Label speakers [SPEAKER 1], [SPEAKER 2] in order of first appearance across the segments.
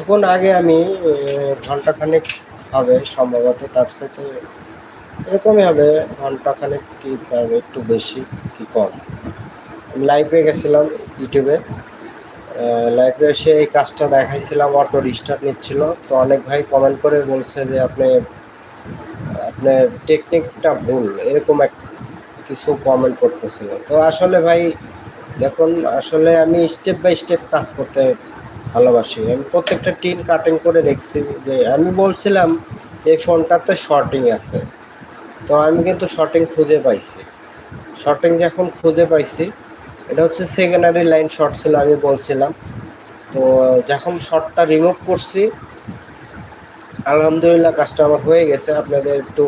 [SPEAKER 1] কিছুক্ষণ আগে আমি ঘন্টাখানেক হবে সম্ভবত, তার সাথে এরকমই হবে ঘন্টাখানেক কি তার একটু বেশি কি কম। লাইভে গেছিলাম ইউটিউবে লাইভে এসে এই কাজটা দেখাইছিলাম, অটো রিস্টার্ট নিচ্ছিল। তো অনেক ভাই কমেন্ট করে বলছে যে, আপনি আপনার টেকনিকটা ভুল। এরকম এক, কিছু কমেন্ট করতেছিল। তো আসলে ভাই, দেখুন, আসলে আমি স্টেপ বাই স্টেপ কাজ করতে ভালোবাসি। আমি প্রত্যেকটা টিন কাটিং করে দেখছি যে, আমি বলছিলাম যে ফোনটাতে শর্টিং আছে। তো আমি কিন্তু শর্টিং খুঁজে পাইছি। শর্টিং যখন খুঁজে পাইছি, এটা হচ্ছে সেকেন্ডারি লাইন শর্ট ছিল, আমি বলছিলাম। তো যখন শর্টটা রিমুভ করছি, আলহামদুলিল্লাহ কাজটা আমার হয়ে গেছে। আপনাদের একটু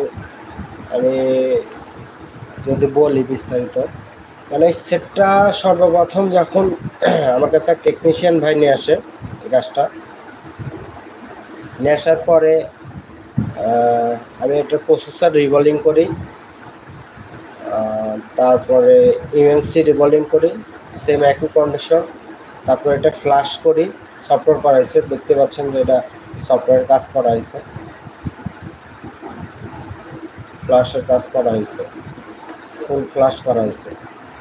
[SPEAKER 1] আমি যদি বলি বিস্তারিত। মানে সেটটা সর্বপ্রথম যখন আমার কাছে এক টেকনিশিয়ান ভাই নিয়ে আসে এই কাজটা। নিয়ে আসার পরে আমি একটা প্রসেসর রিভলিং করি তারপরে ইউএনসি রিভলিং করি সেম একই কন্ডিশন তারপর এটা ফ্লাশ করি সফটওয়্যার করা হয়েছে, দেখতে পাচ্ছেন যে এটা সফটওয়্যার কাজ করা হয়েছে। ফ্লাশের কাজ করা হয়েছে ফুল ফ্লাশ করা হয়েছে।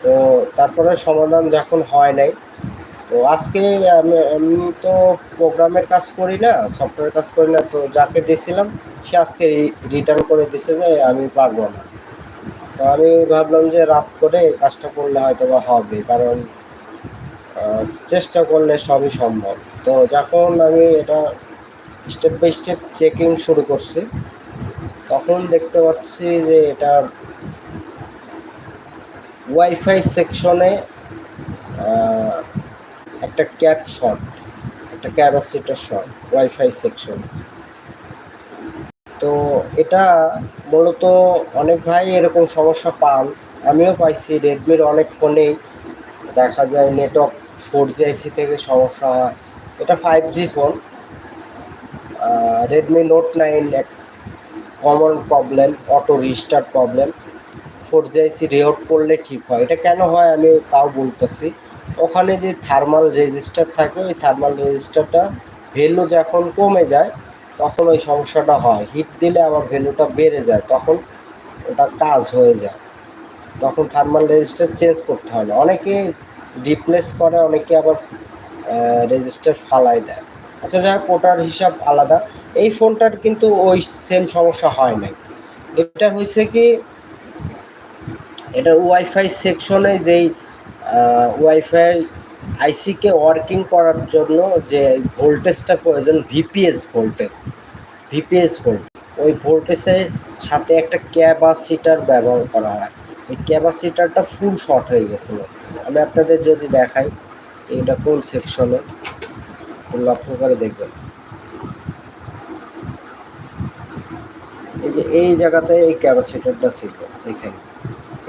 [SPEAKER 1] তো তারপরে সমাধান যখন হয় নাই, তো আজকে আমি আমি তো প্রোগ্রামের কাজ করি না সফটওয়্যার কাজ করি না, তো যাকে দিয়েছিলাম, সে আজকে রিটার্ন করে দিছে যে আমি পারব না। তো আমি ভাবলাম যে রাত করে কাজটা করলে হয়তো বা হবে, কারণ চেষ্টা করলে সবই সম্ভব। তো যখন আমি এটা স্টেপ বাই স্টেপ চেকিং শুরু করছি, তখন দেখতে পাচ্ছি যে এটা ওয়াইফাই সেকশনে একটা ক্যাপ শট, একটা ক্যাপাসিটার শট, ওয়াইফাই সেকশন। তো এটা মূলত অনেক ভাই এরকম সমস্যা পান, আমিও পাইছি রেডমির অনেক ফোনেই। দেখা যায় নেটওয়ার্ক ফোর জি আইসি থেকে সমস্যা হয়। এটা five G phone Redmi Note nine এক common problem auto restart problem four G IC রিওট করলে ঠিক হয়। এটা কেন হয় আমি তাও বলতেছি। ওখানে যে থার্মাল রেজিস্টার থাকে, ওই থার্মাল রেজিস্টারটা ভ্যালু যখন কমে যায়, তখন ওই সমস্যাটা হয়। হিট দিলে আবার ভ্যালুটা বেড়ে যায়, তখন ওটা কাজ হয়ে যায়। তখন থার্মাল রেজিস্টার চেঞ্জ করতে হয় না। অনেকে রিপ্লেস করে, অনেকে আবার রেজিস্টার ফালাই দেয়। আচ্ছা যাই হোক, ওটার হিসাব আলাদা। এই ফোনটার কিন্তু ওই সেম সমস্যা হয় নাই। এটা হয়েছে কি এটা ওয়াইফাই সেকশনে যেই ওয়াইফাই আইসিকে ওয়ার্কিং করার জন্য যে ভোল্টেজটা প্রয়োজন ভিপিএস ভোল্টেজ ভিপিএস ভোল্ট ওই ভোল্টেজের সাথে একটা ক্যাপাসিটার ব্যবহার করা হয়। এই ক্যাপাসিটারটা ফুল শর্ট হয়ে গেছিল। আমি আপনাদের যদি দেখাই এটা কোন সেকশনে লক্ষ্য করে দেখবেন। এই যে, এই জায়গাতে এই ক্যাপাসিটারটা ছিল এখানে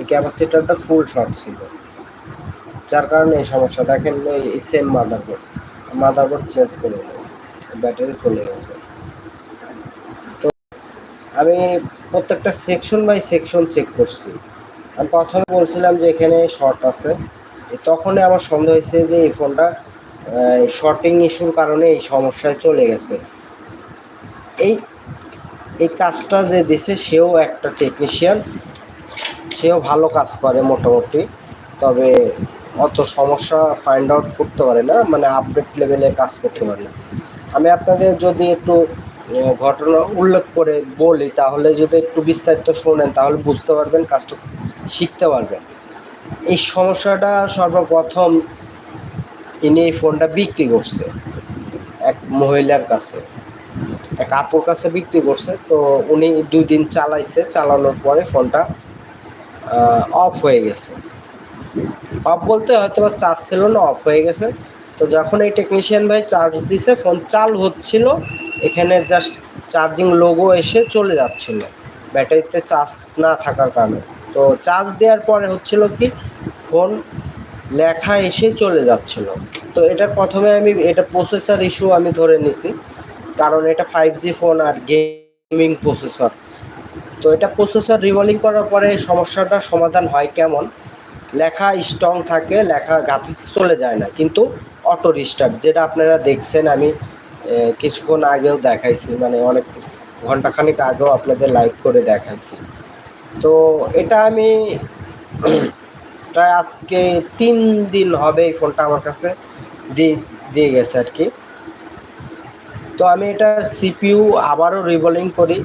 [SPEAKER 1] এই ক্যাপাসিটারটা ফুল শর্ট ছিল। যার কারণে এই সমস্যা। দেখেন, এই সেম মাদারবোর্ড মাদারবোর্ড চেঞ্জ করে ব্যাটারি খুলে গেছে। তো আমি প্রত্যেকটা সেকশন বাই সেকশন চেক করছি। আমি প্রথমে বলছিলাম যে এখানে শর্ট আছে। তখনই আমার সন্দেহ হয়েছে যে এই ফোনটা শর্টিং ইস্যুর কারণে এই সমস্যায় চলে গেছে। এই এই কাজটা যে দিছে সেও একটা টেকনিশিয়ান সেও ভালো কাজ করে মোটামুটি। তবে অত সমস্যা ফাইন্ড আউট করতে পারে না মানে আপডেট লেভেলের কাজ করতে পারে না। আমি আপনাদের যদি একটু ঘটনা উল্লেখ করে বলি, তাহলে যদি একটু বিস্তারিত শোনেন, তাহলে বুঝতে পারবেন, কাজটা শিখতে পারবেন। এই সমস্যাটা সর্বপ্রথম ইনি এই ফোনটা বিক্রি করছে, এক মহিলার কাছে। এক আপুর কাছে বিক্রি করছে, তো উনি দুই দিন চালাইছে, চালানোর পরে ফোনটা অফ হয়ে গেছে। অফ বলতে হয়তো বা চার্জ ছিল না অফ হয়ে গেছে। তো যখন এই টেকনিশিয়ান ভাই চার্জ দিছে ফোন চাল হচ্ছিল, এখানে জাস্ট চার্জিং লোগো এসে চলে যাচ্ছিল। ব্যাটারিতে চার্জ না থাকার কারণে। তো চার্জ দেওয়ার পরে হচ্ছিল কি ফোন লেখা এসে চলে যাচ্ছিল। তো এটার প্রথমে আমি, এটা প্রসেসর ইস্যু আমি ধরে নিছি। কারণ এটা ফাইভ জি ফোন আর গেমিং প্রসেসর তো এটা প্রসেসর রিভলিং করার পরে সমস্যাটার সমাধান হয় কেমন? লেখা স্ট্রং থাকে, লেখা গ্রাফিক্স চলে যায় না। কিন্তু অটো রিস্টার্ট যেটা আপনারা দেখছেন, আমি কিছুক্ষণ আগেও দেখাইছি মানে অনেক ঘন্টাখানিক আগেও আপনাদের লাইভ করে দেখাইছি। তো এটা আমি প্রায় আজকে তিন দিন হবে এই ফোনটা আমার কাছে দিয়ে দিয়ে গেছে আর কি। তো আমি এটা সিপিইউ আবারও রিভলিং করি।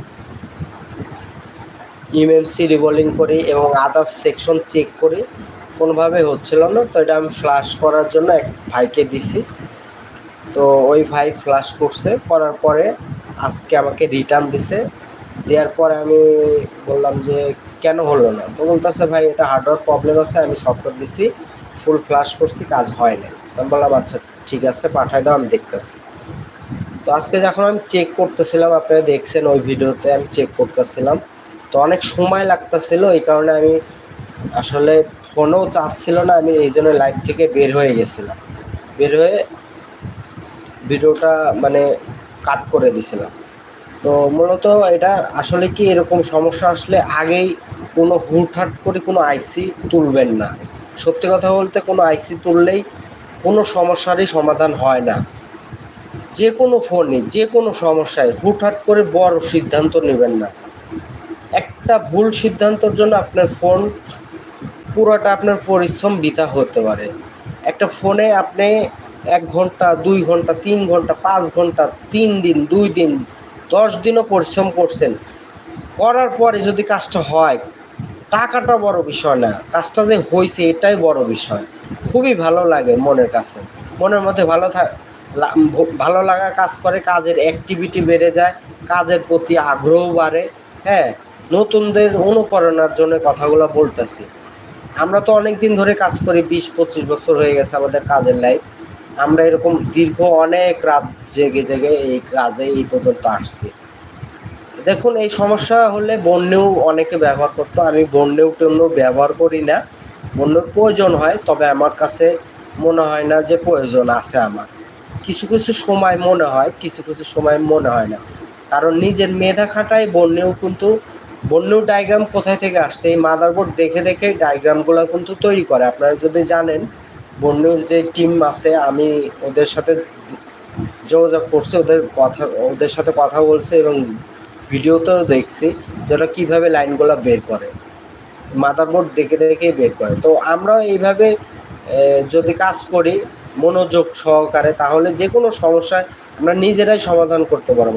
[SPEAKER 1] ইউএমসি রিভলিং করি এবং আদার্স সেকশন চেক করি কোনোভাবে হচ্ছিল না। তো এটা আমি ফ্লাশ করার জন্য এক ভাইকে দিছি। তো ওই ভাই ফ্লাশ করছে। করার পরে আজকে আমাকে রিটার্ন দিছে। দেওয়ার পরে আমি বললাম যে, কেন হলো না? তো বলতেছে, ভাই, এটা হার্ডওয়্যার প্রবলেম আছে। আমি সফটওয়্যার দিছি। ফুল ফ্লাশ করছি, কাজ হয় নাই। তো আমি বললাম আচ্ছা ঠিক আছে পাঠাই দাও, আমি দেখতেছি। তো আজকে যখন আমি চেক করতেছিলাম, আপনারা দেখছেন ওই ভিডিওতে আমি চেক করতেছিলাম। তো অনেক সময় লাগতেছিল, এই কারণে আমি আসলে ফোনও চার্জ ছিল না, আমি এই জন্য লাইভ থেকে বের হয়ে গেছিলাম। বের হয়ে ভিডিওটা মানে কাট করে দিছিলাম। তো মূলত এটা আসলে কি এরকম সমস্যা আসলে আগেই কোনো হুটহাট করে কোনো আইসি তুলবেন না। সত্যি কথা বলতে কোনো আইসি তুললেই কোনো সমস্যারই সমাধান হয় না। যে কোনো ফোনে যে কোনো সমস্যায় হুটহাট করে বড় সিদ্ধান্ত নেবেন না। একটা ভুল সিদ্ধান্তর জন্য আপনার ফোন পুরোটা আপনার পরিশ্রম বৃথা হতে পারে। একটা ফোনে আপনি এক ঘণ্টা, দুই ঘণ্টা, তিন ঘণ্টা, পাঁচ ঘণ্টা, তিন দিন, দুই দিন, দশ দিনও পরিশ্রম করছেন, করার পরে যদি কাজটা হয়, টাকাটা বড় বিষয় না, কাজটা যে হয়েছে এটাই বড় বিষয়। খুবই ভালো লাগে মনের কাছে। মনের মধ্যে ভালো থাক ভালো লাগা কাজ করে, কাজের অ্যাক্টিভিটি বেড়ে যায়, কাজের প্রতি আগ্রহ বাড়ে হ্যাঁ? নতুনদের অনুপ্রেরণার জন্য কথাগুলো বলতেছি। আমরা তো অনেক দিন ধরে কাজ করি, বিশ পঁচিশ বছর হয়ে গেছে আমাদের কাজের লাইফ আমরা এরকম দীর্ঘ অনেক রাত জেগে জেগে এই কাজে এই পর্যন্ত আসছি। দেখুন, এই সমস্যা হলে বন্যেও অনেকে ব্যবহার করতো। আমি বন্যেও টন্য ব্যবহার করি না। বন্যের প্রয়োজন হয়, তবে আমার কাছে মনে হয় না যে প্রয়োজন আছে আমার। কিছু কিছু সময় মনে হয়, কিছু কিছু সময় মনে হয় না। কারণ নিজের মেধা খাটায় বন্যেও কিন্তু বন্য ডায়াগ্রাম কোথায় থেকে আসছে? এই মাদারবোর্ড দেখে দেখে ডায়াগ্রামগুলো কিন্তু তৈরি করে। আপনারা যদি জানেন বন্যুর যে টিম আছে, আমি ওদের সাথে যোগাযোগ করছি, ওদের কথা, ওদের সাথে কথা বলছে এবং ভিডিওতেও দেখছি যে ওরা কীভাবে লাইনগুলো বের করে। মাদারবোর্ড দেখে দেখে বের করে। তো আমরাও এইভাবে যদি কাজ করি, মনোযোগ সহকারে, তাহলে যে কোনো সমস্যায় আমরা নিজেরাই সমাধান করতে পারব।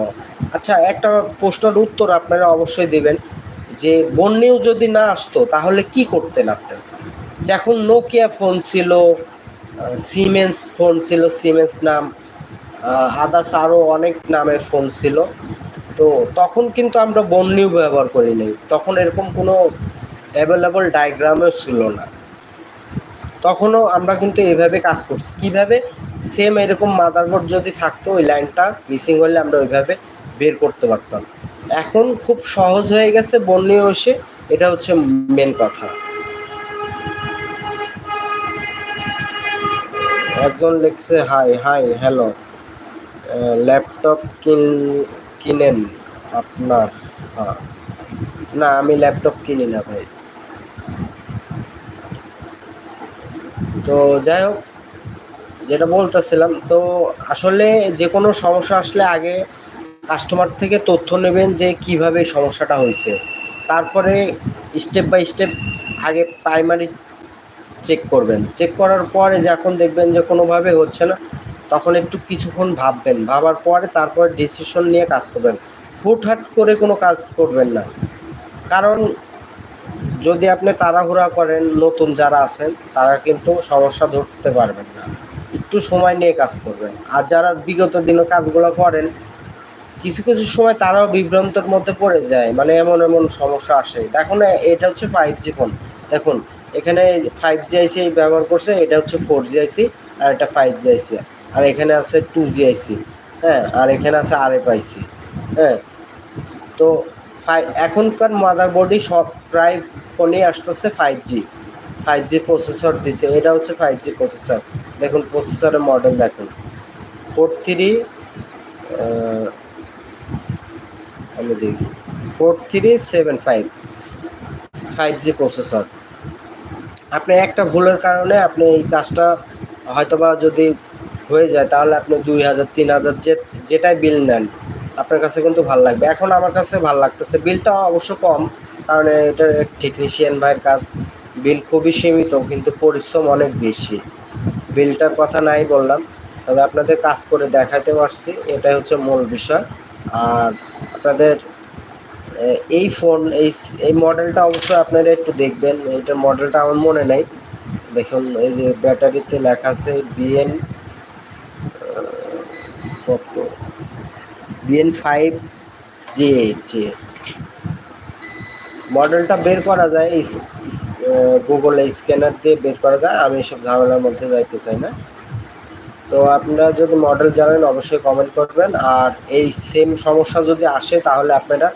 [SPEAKER 1] আচ্ছা একটা প্রশ্নের উত্তর আপনারা অবশ্যই দেবেন যে, বন্যেও যদি না আসতো, তাহলে কি করতেন আপনি? যখন নোকিয়া ফোন ছিল সিমেন্স ফোন ছিল সিমেন্স নাম আদার্স আরও অনেক নামের ফোন ছিল। তো তখন কিন্তু আমরা বন্যিও ব্যবহার করি নাই। তখন এরকম কোনো অ্যাভেলেবল ডায়াগ্রামও ছিল না। তখনও আমরা কিন্তু এভাবে কাজ করছি। কীভাবে? সেম এরকম মাদারবোর্ড যদি থাকতো, ওই লাইনটা মিসিং হলে আমরা ওইভাবে বের করতে পারতাম। এখন খুব সহজ হয়ে গেছে বন্যীয় এসে, এটা হচ্ছে মেন কথা। একজন লিখছে হাই হাই হ্যালো ল্যাপটপ কিন, কিনেন আপনার? হ্যাঁ। না, আমি ল্যাপটপ কিনি না ভাই। তো যাই হোক, যেটা বলতেছিলাম, তো আসলে যে কোনো সমস্যা আসলে আগে কাস্টমার থেকে তথ্য নেবেন যে কীভাবে সমস্যাটা হয়েছে। তারপরে স্টেপ বাই স্টেপ আগে প্রাইমারি চেক করবেন। চেক করার পরে যখন দেখবেন যে কোনোভাবে হচ্ছে না, তখন একটু কিছুক্ষণ ভাববেন। ভাবার পরে তারপরে ডিসিশন নিয়ে কাজ করবেন। হুটহাট করে কোনো কাজ করবেন না। কারণ যদি আপনি তাড়াহুড়া করেন, নতুন যারা আছেন, তারা কিন্তু সমস্যা ধরতে পারবেন না। একটু সময় নিয়ে কাজ করবেন। আর যারা বিগত দিনে কাজগুলো করেন, কিছু কিছু সময় তারাও বিভ্রান্তর মধ্যে পড়ে যায়। মানে এমন এমন সমস্যা আসে। দেখুন, এটা হচ্ছে ফাইভ জি ফোন দেখুন, এখানে ফাইভ জি আইসি ব্যবহার করছে, এটা হচ্ছে ফোর জি আইসি আর এটা ফাইভ জি আইসি আর এখানে আছে টু জি আইসি হ্যাঁ? আর এখানে আছে আর এফ আইসি হ্যাঁ? তো ফাইভ এখনকার মাদারবোর্ডই সব প্রায় ফোনেই আসতেছে five G five G processor দিছে, এটা হচ্ছে ফাইভ জি প্রসেসর দেখুন প্রসেসরের মডেল দেখুন। ফোর থ্রি আমি দেখি। Four three seven five five G processor আপনি একটা ভুলের কারণে আপনি এই কাজটা হয়তোবা যদি হয়ে যায়, তাহলে আপনি দুই হাজার, তিন হাজার যে যেটাই বিল নেন আপনার কাছে কিন্তু ভালো লাগবে। এখন আমার কাছে ভালো লাগতেছে। বিলটা অবশ্য কম, কারণ এটা টেকনিশিয়ান ভাইয়ের কাজ। বিল খুবই সীমিত, কিন্তু পরিশ্রম অনেক বেশি। বিলটার কথা নাই বললাম, তবে আপনাদের কাজ করে দেখাতে পারছি। এটাই হচ্ছে মূল বিষয়। আর আপনাদের এই ফোন এই এই মডেলটা অবশ্যই আপনারা একটু দেখবেন। এইটার মডেলটা আমার মনে নেই। দেখুন, এই যে ব্যাটারিতে লেখা আছে বিএন কত? বিএন ফাইভ জে জে মডেলটা বের করা যায় গুগলে স্ক্যানার দিয়ে বের করা যায়। আমি এসব ঝামেলার মধ্যে যাইতে চাই না। তো আপনারা যদি মডেল জানেন, অবশ্যই কমেন্ট করবেন। আর এই সেম সমস্যা যদি আসে, তাহলে আপনারা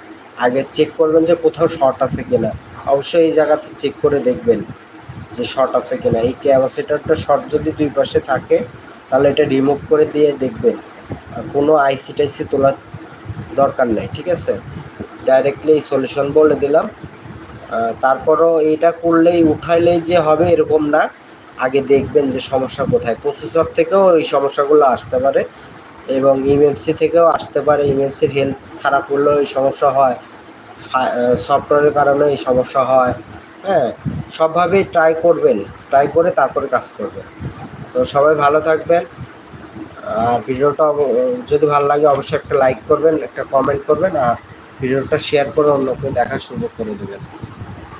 [SPEAKER 1] আগে চেক করবেন যে কোথাও শর্ট আছে কিনা। অবশ্যই এই জায়গাতে চেক করে দেখবেন যে শর্ট আছে কিনা। এই ক্যাপাসিটারটা শর্ট যদি দুই পাশে থাকে, তাহলে এটা রিমুভ করে দিয়ে দেখবেন। কোনো আইসি টাইসি তোলার দরকার নেই, ঠিক আছে? ডাইরেক্টলি এই সলিউশন বলে দিলাম। তারপরও এটা করলেই, উঠাইলেই যে হবে এরকম না। আগে দেখবেন যে সমস্যা কোথায়। প্রসেসর থেকেও এই সমস্যাগুলো আসতে পারে এবং ইএমএমসি থেকেও আসতে পারে। ইএমএমসির হেলথ খারাপ হলেও এই সমস্যা হয়। সফটওয়্যারের কারণে এই সমস্যা হয়। হ্যাঁ সবভাবেই ট্রাই করবেন। ট্রাই করে তারপরে কাজ করবেন। তো সবাই ভালো থাকবেন। আর ভিডিওটা যদি ভালো লাগে অবশ্যই একটা লাইক করবেন, একটা কমেন্ট করবেন আর ভিডিওটা শেয়ার করে অন্যকে দেখার সুযোগ করে দেবেন।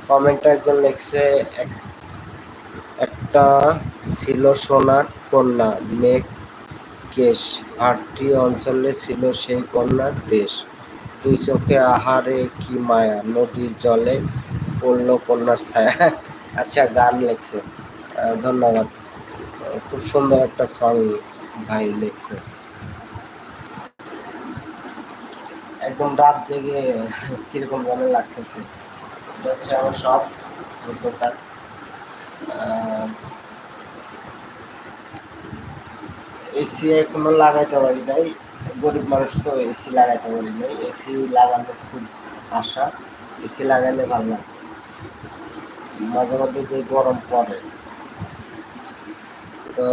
[SPEAKER 1] কমেন্টটা একজন লিখছে একটা ছিল সোনার কন্যা, মেঘ কেশ। আটটি অঞ্চলে ছিল সেই কন্যার দেশ। দুই চোখে আহারে কি মায়া। নদীর জলে পড়ল কন্যার ছায়া। আচ্ছা গান লেখছে। ধন্যবাদ। খুব সুন্দর একটা সং ভাই লেখছে একদম রাত জেগে কীরকম ভালো লাগতেছে। এটা হচ্ছে আমার সব দোকান। এসি এখনও লাগাইতে পারি নাই। গরিব মানুষ তো এসি লাগাইতে পারি নাই। এসি লাগানোর খুব আশা। এসি লাগাইলে ভালো লাগে। মাঝে মধ্যে যে গরম পড়ে। তো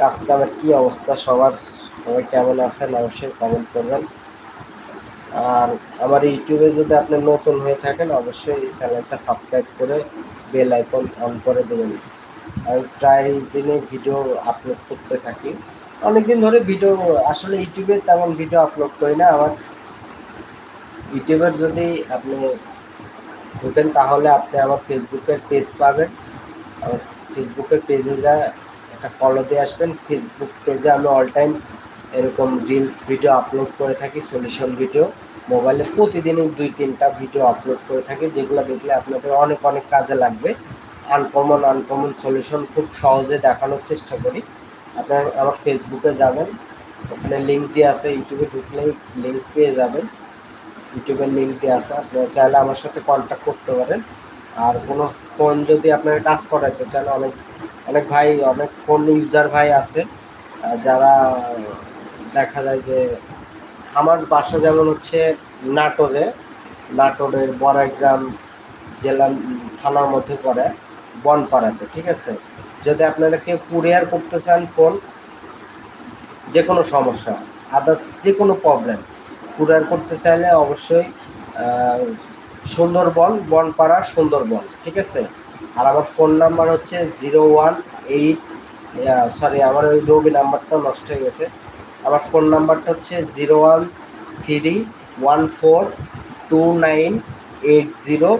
[SPEAKER 1] কাজ কামের কী অবস্থা, সবার সবাই কেমন আছেন অবশ্যই কমেন্ট করবেন। আর আমার ইউটিউবে যদি আপনি নতুন হয়ে থাকেন, অবশ্যই এই চ্যানেলটা সাবস্ক্রাইব করে বেল আইকন অন করে দেবেন। আমি প্রায় দিনে ভিডিও আপলোড করতে থাকি। অনেকদিন ধরে ভিডিও আসলে ইউটিউবে তেমন ভিডিও আপলোড করি না। আমার ইউটিউবের যদি আপনি ঢুকেন, তাহলে আপনি আমার ফেসবুকের পেজ পাবেন। আমার ফেসবুকের পেজে যা একটা ফলো দিয়ে আসবেন। ফেসবুক পেজে আমি অল টাইম এরকম রিলস ভিডিও আপলোড করে থাকি সলিউশন ভিডিও মোবাইলে প্রতিদিনই দুই, তিনটা ভিডিও আপলোড করে থাকি, যেগুলো দেখলে আপনাদের অনেক অনেক কাজে লাগবে। আনকমন আনকমন সলিউশন খুব সহজে দেখানোর চেষ্টা করি। আপনার আমার ফেসবুকে যাবেন, ওখানে লিঙ্ক দিয়ে আছে ইউটিউবে ঢুকলেই লিঙ্ক পেয়ে যাবেন। ইউটিউবের লিঙ্ক দিয়ে আছে, আপনারা চাইলে আমার সাথে কন্ট্যাক্ট করতে পারেন। আর কোনো ফোন যদি আপনারা কাজ করাইতে চান, অনেক অনেক ভাই, অনেক ফোন ইউজার ভাই আছে যারা দেখা যায় যে আমার বাসা যেমন হচ্ছে নাটোরে, নাটোরের বড়াইগ্রাম জেলা থানার মধ্যে পড়ে, বনপাড়াতে, ঠিক আছে? যদি আপনারা কেউ কুরিয়ার করতে চান ফোন যে কোনো সমস্যা আদার্স যে কোনো প্রবলেম কুরিয়ার করতে চাইলে অবশ্যই সুন্দরবন, বনপাড়া, সুন্দরবন, ঠিক আছে? আর আমার ফোন নাম্বার হচ্ছে জিরো ওয়ান এইট সরি, আমার ওই রবি নাম্বারটা নষ্ট হয়ে গেছে। আমার ফোন নাম্বারটা হচ্ছে zero one three one four two nine eight zero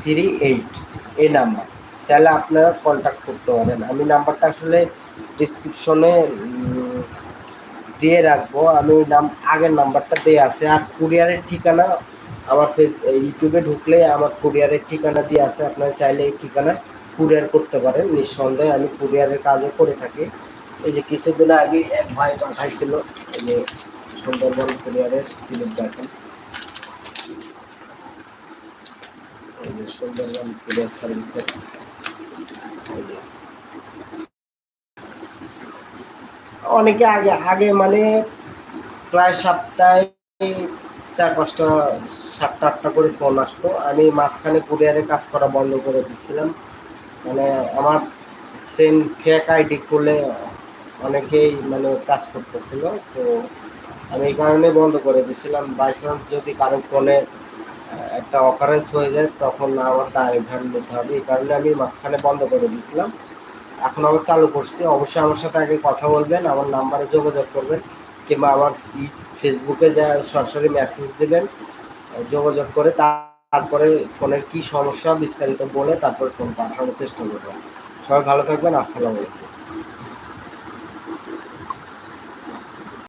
[SPEAKER 1] three eight, এই নাম্বার। চাইলে আপনারা কন্ট্যাক্ট করতে পারেন। আমি নাম্বারটা আসলে ডিসক্রিপশনে দিয়ে রাখব। আমি নাম, আগের নাম্বারটা দিয়ে আছে। আর কুরিয়ারের ঠিকানা আমার ফেস ইউটিউবে ঢুকলে আমার কুরিয়ারের ঠিকানা দিয়ে আছে আপনারা চাইলে এই ঠিকানায় কুরিয়ার করতে পারেন। নিঃসন্দেহে আমি কুরিয়ারের কাজও করে থাকি। এই যে কিছুদিন আগে এক ভাই পাঠাইছিল, এই যে সুন্দরবন কুরিয়ারের স্লিপ দেখেন সুন্দরবন কুরিয়ার সার্ভিসের অনেকে আগে আগে মানে প্রায় সপ্তাহে চার পাঁচটা সাতটা, আটটা করে ফোন আসতো আমি মাঝখানে কুরিয়ারে কাজ করা বন্ধ করে দিচ্ছিলাম মানে আমার সেম ফেক আইডি খুলে অনেকেই মানে কাজ করতেছিল। তো আমি এই কারণে বন্ধ করে দিয়েছিলাম বাই চান্স যদি কারও ফোনে একটা অকারেন্স হয়ে যায়, তখন আমার দায়ভার নিতে হবে। এই কারণে আমি মাঝখানে বন্ধ করে দিয়েছিলাম এখন আবার চালু করছি। অবশ্যই আমার সাথে আগে কথা বলবেন, আমার নাম্বারে যোগাযোগ করবেন, কিংবা আমার ফেসবুকে যা সরাসরি মেসেজ দেবেন। যোগাযোগ করে, তারপরে ফোনের কি সমস্যা বিস্তারিত বলে তারপরে ফোন পাঠানোর চেষ্টা করবেন সবাই ভালো থাকবেন, আসসালামু আলাইকুম।